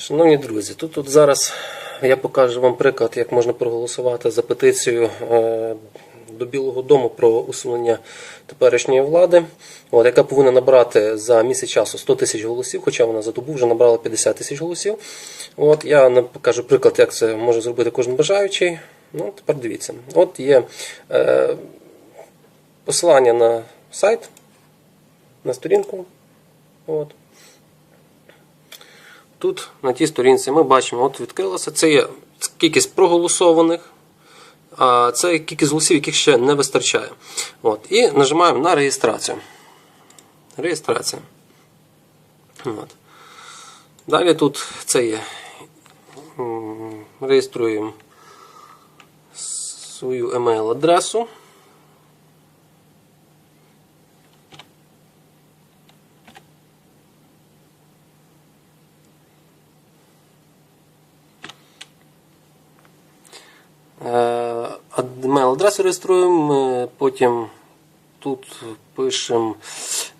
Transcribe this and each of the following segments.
Шановні друзі, тут, тут зараз я покажу вам приклад, як можна проголосувати за петицію е, до Білого Дому про усунення теперішньої влади, от, яка повинна набрати за місяць часу 100 тисяч голосів, хоча вона за добу вже набрала 50 тисяч голосів. От, я покажу приклад, як це може зробити кожен бажаючий. Ну, тепер дивіться. От є е, посилання на сайт, на сторінку. От. Тут на тій сторінці ми бачимо, от відкрилося. Це є кількість проголосованих, а це кількість голосів, яких ще не вистачає. От. І нажимаємо на реєстрацію. Реєстрація. От. Далі тут це є. Реєструємо свою емейл-адресу. Емейл-адресу реєструємо, потім тут пишемо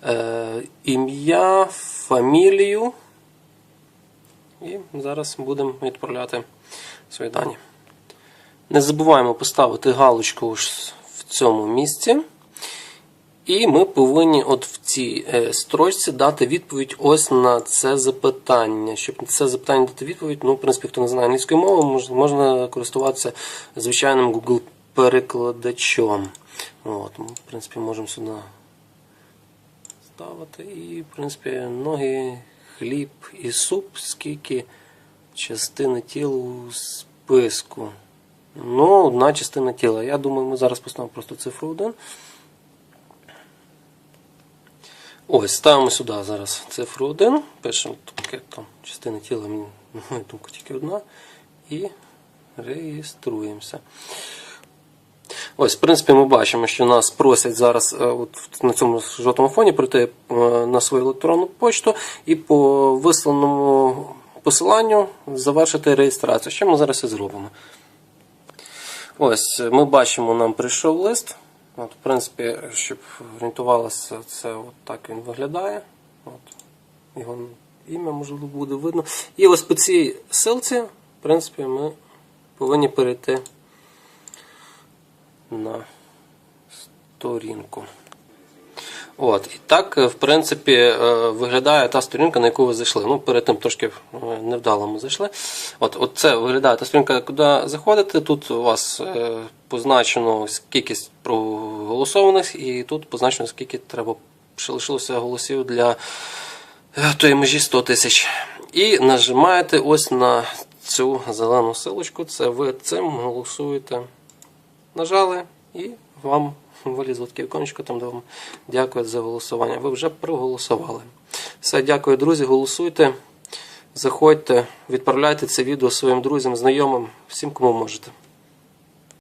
е, ім'я, фамілію. І зараз будемо відправляти свої дані. Не забуваємо поставити галочку в цьому місці. І ми повинні от в цій е, строчці дати відповідь ось на це запитання. Щоб на це запитання дати відповідь, ну, в принципі, хто не знає англійської мови, можна користуватися звичайним Google перекладачом. От, ми, в принципі, можемо сюди ставити. І, в принципі, ноги, хліб і суп, скільки частини тіла у списку. Ну, одна частина тіла. Я думаю, ми зараз поставимо просто цифру 1. Ось, ставимо сюди зараз цифру 1, пишемо таке там частина тіла, мені, на мою думку, тільки одна. І реєструємося. Ось, в принципі, ми бачимо, що нас просять зараз е, от на цьому жовтому фоні прийти е, на свою електронну почту і по висланому посиланню завершити реєстрацію. Що ми зараз і зробимо? Ось, ми бачимо, нам прийшов лист. От, в принципі, щоб орієнтувалося, це от так він виглядає. От, його ім'я, можливо, буде видно. І ось по цій силці, в принципі, ми повинні перейти на сторінку. От, і так, е, в принципі, е, виглядає та сторінка, на яку ви зайшли. Ну, перед тим трошки е, невдало ми зайшли. От, от це виглядає та сторінка, куди заходите. Тут у вас позначено кількість проголосованих, і тут позначено, скільки треба лишилося голосів для тої межі 100 тисяч. І нажимаєте ось на цю зелену силочку. Це ви цим голосуєте. Нажали і вам вилізло таке віконечко, там де вам дякують за голосування. Ви вже проголосували. Все, дякую, друзі. Голосуйте, заходьте, відправляйте це відео своїм друзям, знайомим, всім, кому можете.